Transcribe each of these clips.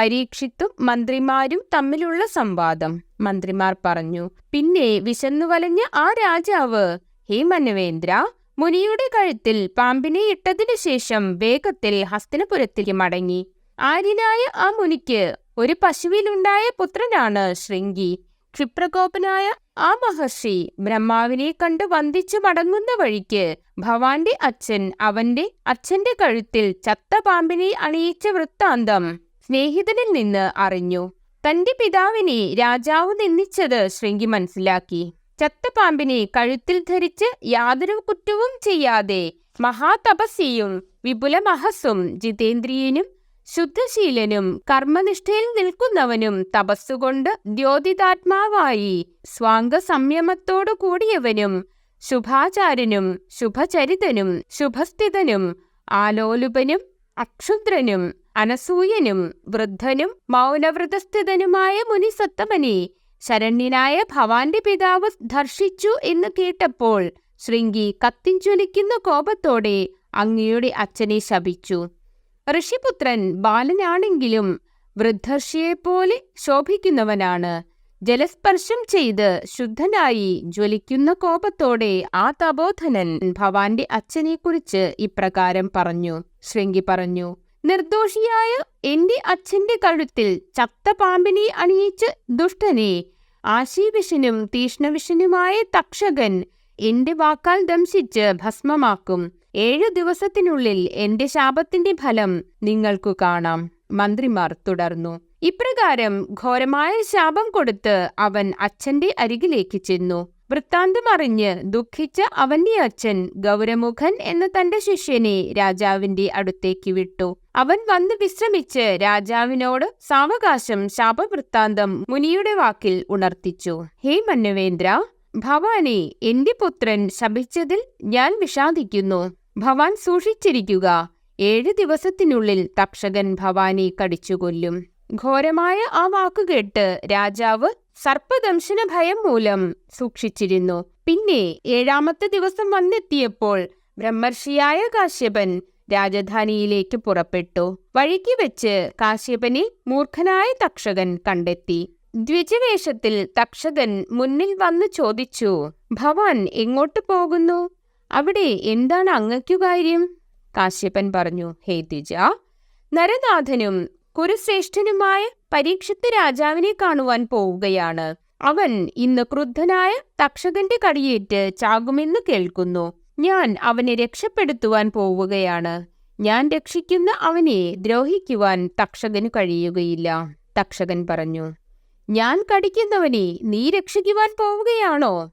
പരീക്ഷിത്തും മന്ത്രിമാരും തമ്മിലുള്ള സംവാദം. മന്ത്രിമാർ പറഞ്ഞു പിന്നെ വിശന്നു വലഞ്ഞ ആ രാജാവ് ഹേ മനവേന്ദ്ര മുനിയുടെ കഴുത്തിൽ പാമ്പിനെ ഇട്ടതിനു ശേഷം വേഗത്തിൽ ഹസ്തിനപുരത്തേക്ക് മടങ്ങി. ആര്യനായ ആ മുനിക്ക് ഒരു പശുവിലുണ്ടായ പുത്രനാണ് ശൃംഗി. ക്ഷിപ്രകോപനായ ആ മഹർഷി ബ്രഹ്മാവിനെ കണ്ട് വന്ദിച്ചു മടങ്ങുന്ന വഴിക്ക് ഭവാന്റെ അച്ഛൻ അവന്റെ അച്ഛന്റെ കഴുത്തിൽ ചത്ത പാമ്പിനെ അണിയിച്ച വൃത്താന്തം സ്നേഹിതനിൽ നിന്ന് അറിഞ്ഞു. തന്റെ പിതാവിനെ രാജാവ് നിന്ദിച്ചത് ശൃംഗി മനസ്സിലാക്കി. ചത്തപാമ്പിനെ കഴുത്തിൽ ധരിച്ച് യാതൊരു കുറ്റവും ചെയ്യാതെ മഹാതപസ്യയും വിപുലമഹസ്സും ജിതേന്ദ്രിയനും ശുദ്ധശീലനും കർമ്മനിഷ്ഠയിൽ നിൽക്കുന്നവനും തപസ്സുകൊണ്ട് ദ്യോതിതാത്മാവായി സ്വാംഗ സംയമത്തോടു കൂടിയവനും ശുഭാചാരനും ശുഭചരിതനും ശുഭസ്ഥിതനും ആലോലുപനും അക്ഷുദ്രനും അനസൂയനും വൃദ്ധനും മൗനവ്രതസ്ഥിതനുമായ മുനിസത്തമനെ ശരണ്യനായ ഭവാന്റെ പിതാവ് ദർശിച്ചു എന്ന് കേട്ടപ്പോൾ ശൃംഗി കത്തിഞ്ചൊലിക്കുന്ന കോപത്തോടെ അങ്ങയുടെ അച്ഛനെ ശപിച്ചു. ഋഷിപുത്രൻ ബാലനാണെങ്കിലും വൃദ്ധർഷിയെപ്പോലെ ശോഭിക്കുന്നവനാണ്. ജലസ്പർശം ചെയ്ത് ശുദ്ധനായി ജ്വലിക്കുന്ന കോപത്തോടെ ആ തപോധനൻ ഭവാന്റെ അച്ഛനെക്കുറിച്ച് ഇപ്രകാരം പറഞ്ഞു. ശൃംഗി പറഞ്ഞു നിർദോഷിയായ എന്റെ അച്ഛന്റെ കഴുത്തിൽ ചത്ത പാമ്പിനെ അണിയിച്ച് ദുഷ്ടനെ ആശീവിഷനും തീഷ്ണവിഷനുമായ തക്ഷകൻ എന്റെ വാക്കാൽ ദംശിച്ച് ഭസ്മമാക്കും. ഏഴു ദിവസത്തിനുള്ളിൽ എന്റെ ശാപത്തിന്റെ ഫലം നിങ്ങൾക്കു കാണാം. മന്ത്രിമാർ തുടർന്നു. ഇപ്രകാരം ഘോരമായ ശാപം കൊടുത്ത് അവൻ അച്ഛന്റെ അരികിലേക്ക് ചെന്നു. വൃത്താന്തം അറിഞ്ഞ് ദുഃഖിച്ച അവന്റെ അച്ഛൻ ഗൗരമുഖൻ എന്ന തന്റെ ശിഷ്യനെ രാജാവിന്റെ അടുത്തേക്ക് വിട്ടു. അവൻ വന്ന് വിശ്രമിച്ച് രാജാവിനോട് സാവകാശം ശാപവൃത്താന്തം മുനിയുടെ വാക്കിൽ ഉണർത്തിച്ചു. ഹേ മന്നവേന്ദ്ര ഭവാനെ എന്റെ പുത്രൻ ശപിച്ചതിൽ ഞാൻ വിഷാദിക്കുന്നു. ഭവാൻ സൂക്ഷിച്ചിരിക്കുക. ഏഴ് ദിവസത്തിനുള്ളിൽ തക്ഷകൻ ഭവാനെ കടിച്ചുകൊല്ലും. ഘോരമായ ആ വാക്കുകേട്ട് രാജാവ് സർപ്പദംശന ഭയം മൂലം സൂക്ഷിച്ചിരുന്നു. പിന്നെ ഏഴാമത്തെ ദിവസം വന്നെത്തിയപ്പോൾ ബ്രഹ്മർഷിയായ കാശ്യപൻ രാജധാനിയിലേക്ക് പുറപ്പെട്ടു. വഴിക്ക് വെച്ച് കാശ്യപനെ മൂർഖനായ തക്ഷകൻ കണ്ടെത്തി. ദ്വിജവേഷത്തിൽ തക്ഷകൻ മുന്നിൽ വന്നു ചോദിച്ചു ഭവാൻ എങ്ങോട്ട് പോകുന്നു? അവിടെ എന്താണ് അങ്ങയ്ക്കു കാര്യം? കാശ്യപൻ പറഞ്ഞു ഹേ ദ്വിജ നരനാഥനും കുരുശ്രേഷ്ഠനുമായ പരീക്ഷത്ത് രാജാവിനെ കാണുവാൻ പോവുകയാണ്. അവൻ ഇന്ന് ക്രുദ്ധനായ തക്ഷകന്റെ കടിയേറ്റ് ചാകുമെന്ന് കേൾക്കുന്നു. ഞാൻ അവനെ രക്ഷപ്പെടുത്തുവാൻ പോവുകയാണ്. ഞാൻ രക്ഷിക്കുന്ന അവനെ ദ്രോഹിക്കുവാൻ തക്ഷകന് കഴിയുകയില്ല. തക്ഷകൻ പറഞ്ഞു ഞാൻ കടിക്കുന്നവനെ നീ രക്ഷിക്കുവാൻ പോവുകയാണോ?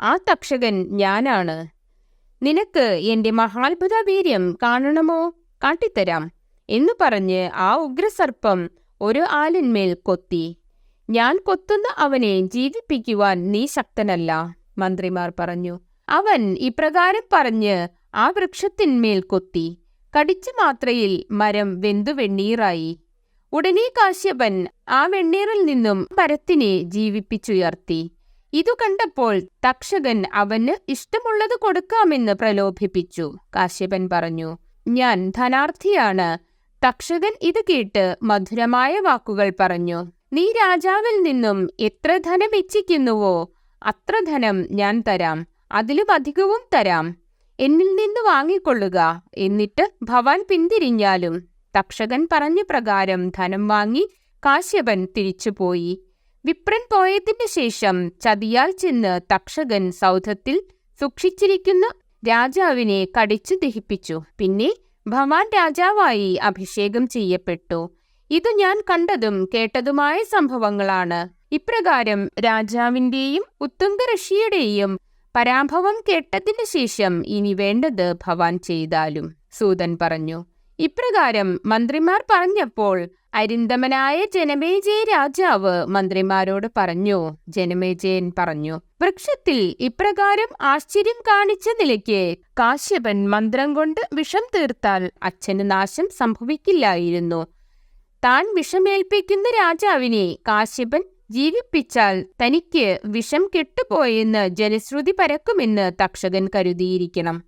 ആ തക്ഷകൻ ഞാനാണ്. നിനക്ക് എന്റെ മഹാത്ഭുത വീര്യം കാണണമോ? കാട്ടിത്തരാം. എന്നു പറഞ്ഞ് ആ ഉഗ്രസർപ്പം ഒരു ആലിന്മേൽ കൊത്തി. ഞാൻ കൊത്തുന്ന അവനെ ജീവിപ്പിക്കുവാൻ നീ ശക്തനല്ല മന്ത്രിമാർ പറഞ്ഞു. അവൻ ഇപ്രകാരം പറഞ്ഞ് ആ വൃക്ഷത്തിന്മേൽ കൊത്തി. കടിച്ച മാത്രയിൽ മരം വെന്തു വെണ്ണീറായി. ഉടനെ കാശ്യപൻ ആ വെണ്ണീറിൽ നിന്നും മരത്തിനെ ജീവിപ്പിച്ചുയർത്തി. ഇതു കണ്ടപ്പോൾ തക്ഷകൻ അവന് ഇഷ്ടമുള്ളത് കൊടുക്കാമെന്ന് പ്രലോഭിപ്പിച്ചു. കാശ്യപൻ പറഞ്ഞു ഞാൻ ധനാർത്ഥിയാണ് തക്ഷകൻ ഇത് കേട്ട് മധുരമായ വാക്കുകൾ പറഞ്ഞു നീ രാജാവിൽ നിന്നും എത്ര ധനം ഇച്ഛിക്കുന്നുവോ അത്ര ധനം ഞാൻ തരാം അതിലും അധികവും തരാം. എന്നിൽ നിന്ന് വാങ്ങിക്കൊള്ളുക എന്നിട്ട് ഭവാൻ പിന്തിരിഞ്ഞാലും തക്ഷകൻ പറഞ്ഞ പ്രകാരം ധനം വാങ്ങി കാശ്യപൻ തിരിച്ചുപോയി വിപ്രൻ പോയതിന് ശേഷം ചതിയാൽ ചെന്ന് തക്ഷകൻ സൗധത്തിൽ സൂക്ഷിച്ചിരിക്കുന്ന രാജാവിനെ കടിച്ചു ദഹിപ്പിച്ചു. പിന്നെ ഭവാൻ രാജാവായി അഭിഷേകം ചെയ്യപ്പെട്ടു. ഇത് ഞാൻ കണ്ടതും കേട്ടതുമായ സംഭവങ്ങളാണ്. ഇപ്രകാരം രാജാവിന്റെയും ഉത്തുംഗ ഋഷിയുടെയും പരാഭവം കേട്ടതിന് ശേഷം ഇനി വേണ്ടത് ഭവാൻ ചെയ്താലും. സൂതൻ പറഞ്ഞു ഇപ്രകാരം മന്ത്രിമാർ പറഞ്ഞപ്പോൾ അരിന്തമനായ ജനമേജയ രാജാവ് മന്ത്രിമാരോട് പറഞ്ഞു. ജനമേജയൻ പറഞ്ഞു വൃക്ഷത്തിൽ ഇപ്രകാരം ആശ്ചര്യം കാണിച്ച നിലയ്ക്ക് കാശ്യപൻ മന്ത്രം കൊണ്ട് വിഷം തീർത്താൽ അച്ഛന് നാശം സംഭവിക്കില്ലായിരുന്നു. താൻ വിഷമേൽപ്പിക്കുന്ന രാജാവിനെ കാശ്യപൻ ജീവിപ്പിച്ചാൽ തനിക്ക് വിഷം കെട്ടുപോയെന്ന് ജനശ്രുതി പരക്കുമെന്ന് തക്ഷകൻ കരുതിയിരിക്കണം.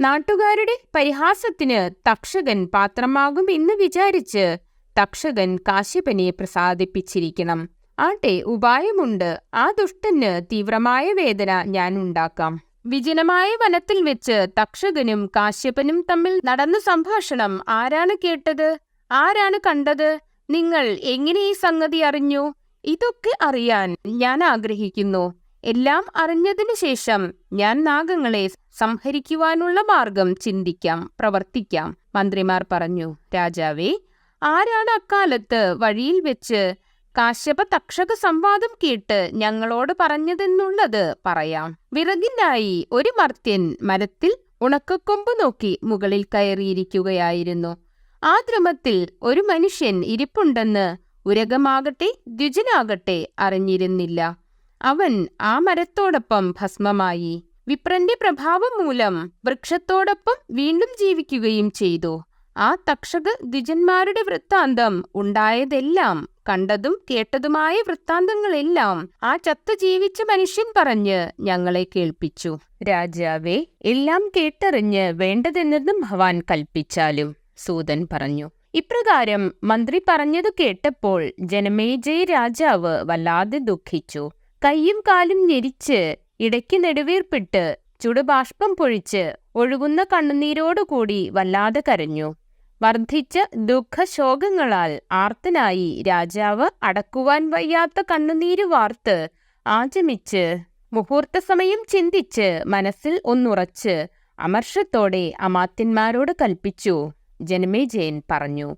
നാട്ടുകാരുടെ പരിഹാസത്തിന് തക്ഷകൻ പാത്രമാകും എന്ന് വിചാരിച്ച് തക്ഷകൻ കാശ്യപനെ പ്രസാദിപ്പിച്ചിരിക്കണം. ആട്ടെ ഉപായമുണ്ട്. ആ ദുഷ്ടന് തീവ്രമായ വേദന ഞാൻ ഉണ്ടാക്കാം. വിജനമായ വനത്തിൽ വെച്ച് തക്ഷകനും കാശ്യപനും തമ്മിൽ നടന്ന സംഭാഷണം ആരാണ് കേട്ടത്? ആരാണ് കണ്ടത്? നിങ്ങൾ എങ്ങനെ ഈ സംഗതി അറിഞ്ഞു? ഇതൊക്കെ അറിയാൻ ഞാൻ ആഗ്രഹിക്കുന്നു. എല്ലാം അറിഞ്ഞതിനു ശേഷം ഞാൻ നാഗങ്ങളെ സംഹരിക്കുവാനുള്ള മാർഗം ചിന്തിക്കാം പ്രവർത്തിക്കാം മന്ത്രിമാർ പറഞ്ഞു. രാജാവേ ആരാണ് അക്കാലത്ത് വഴിയിൽ വെച്ച് കാശ്യപ തക്ഷക സംവാദം കേട്ട് ഞങ്ങളോട് പറഞ്ഞതെന്നുള്ളത് പറയാം. വിറകിനായി ഒരു മർത്യൻ മരത്തിൽ ഉണക്കക്കൊമ്പ് നോക്കി മുകളിൽ കയറിയിരിക്കുകയായിരുന്നു. ആ ദ്രമത്തിൽ ഒരു മനുഷ്യൻ ഇരിപ്പുണ്ടെന്ന് ഉരകമാകട്ടെ ദ്വിജനാകട്ടെ അറിഞ്ഞിരുന്നില്ല. അവൻ ആ മരത്തോടൊപ്പം ഭസ്മമായി. വിപ്രന്റെ പ്രഭാവം മൂലം വൃക്ഷത്തോടൊപ്പം വീണ്ടും ജീവിക്കുകയും ചെയ്തു. ആ തക്ഷക ദ്വിജന്മാരുടെ വൃത്താന്തം ഉണ്ടായതെല്ലാം കണ്ടതും കേട്ടതുമായ വൃത്താന്തങ്ങളെല്ലാം ആ ചത്തു ജീവിച്ച മനുഷ്യൻ പറഞ്ഞ് ഞങ്ങളെ കേൾപ്പിച്ചു. രാജാവേ എല്ലാം കേട്ടറിഞ്ഞ് വേണ്ടതെന്നതും ഭവാൻ കൽപ്പിച്ചാലും സൂതൻ പറഞ്ഞു. ഇപ്രകാരം മന്ത്രി പറഞ്ഞതു കേട്ടപ്പോൾ ജനമേജയ രാജാവ് വല്ലാതെ ദുഃഖിച്ചു. കയ്യും കാലും ഞെരിച്ച് ഇടയ്ക്ക് നെടുവീർപ്പിട്ട് ചുടുബാഷ്പം പൊഴിച്ച് ഒഴുകുന്ന കണ്ണുനീരോടുകൂടി വല്ലാതെ കരഞ്ഞു. വർദ്ധിച്ച ദുഃഖശോകങ്ങളാൽ ആർത്തനായി രാജാവ് അടക്കുവാൻ വയ്യാത്ത കണ്ണുനീര് വാർത്ത് ആചമിച്ച് മുഹൂർത്ത സമയം ചിന്തിച്ച് മനസ്സിൽ ഒന്നുറച്ച് അമർഷത്തോടെ അമാത്യന്മാരോട് കൽപ്പിച്ചു. ജനമേജയൻ പറഞ്ഞു.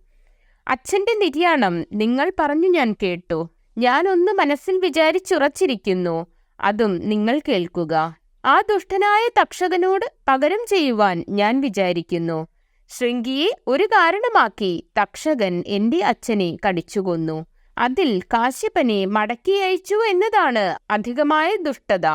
അച്ഛന്റെ നിര്യാണം നിങ്ങൾ പറഞ്ഞു ഞാൻ കേട്ടു. ഞാനൊന്ന് മനസ്സിൽ വിചാരിച്ചുറച്ചിരിക്കുന്നു. അതും നിങ്ങൾ കേൾക്കുക. ആ ദുഷ്ടനായ തക്ഷകനോട് പകരം ചെയ്യുവാൻ ഞാൻ വിചാരിക്കുന്നു. ശൃംഗിയെ ഒരു കാരണമാക്കി തക്ഷകൻ എന്റെ അച്ഛനെ കടിച്ചുകൊന്നു. അതിൽ കാശ്യപനെ മടക്കി അയച്ചു എന്നതാണ് അധികമായ ദുഷ്ടത.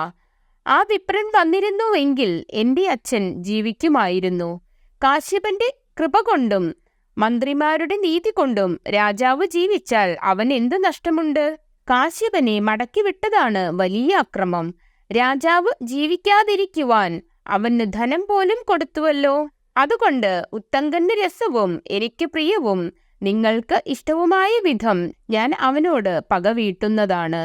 ആ വിപ്രൻ വന്നിരുന്നുവെങ്കിൽ എന്റെ അച്ഛൻ ജീവിക്കുമായിരുന്നു. കാശ്യപന്റെ കൃപ കൊണ്ടും മന്ത്രിമാരുടെ നീതി കൊണ്ടും രാജാവ് ജീവിച്ചാൽ അവൻ എന്ത് നഷ്ടമുണ്ട്? കാശ്യപനെ മടക്കി വിട്ടതാണ് വലിയ അക്രമം. രാജാവ് ജീവിക്കാതിരിക്കുവാൻ അവന് ധനം പോലും കൊടുത്തുവല്ലോ. അതുകൊണ്ട് ഉത്തങ്കന്റെ രസവും എനിക്ക് പ്രിയവും നിങ്ങൾക്ക് ഇഷ്ടവുമായ വിധം ഞാൻ അവനോട് പക വീട്ടുന്നതാണ്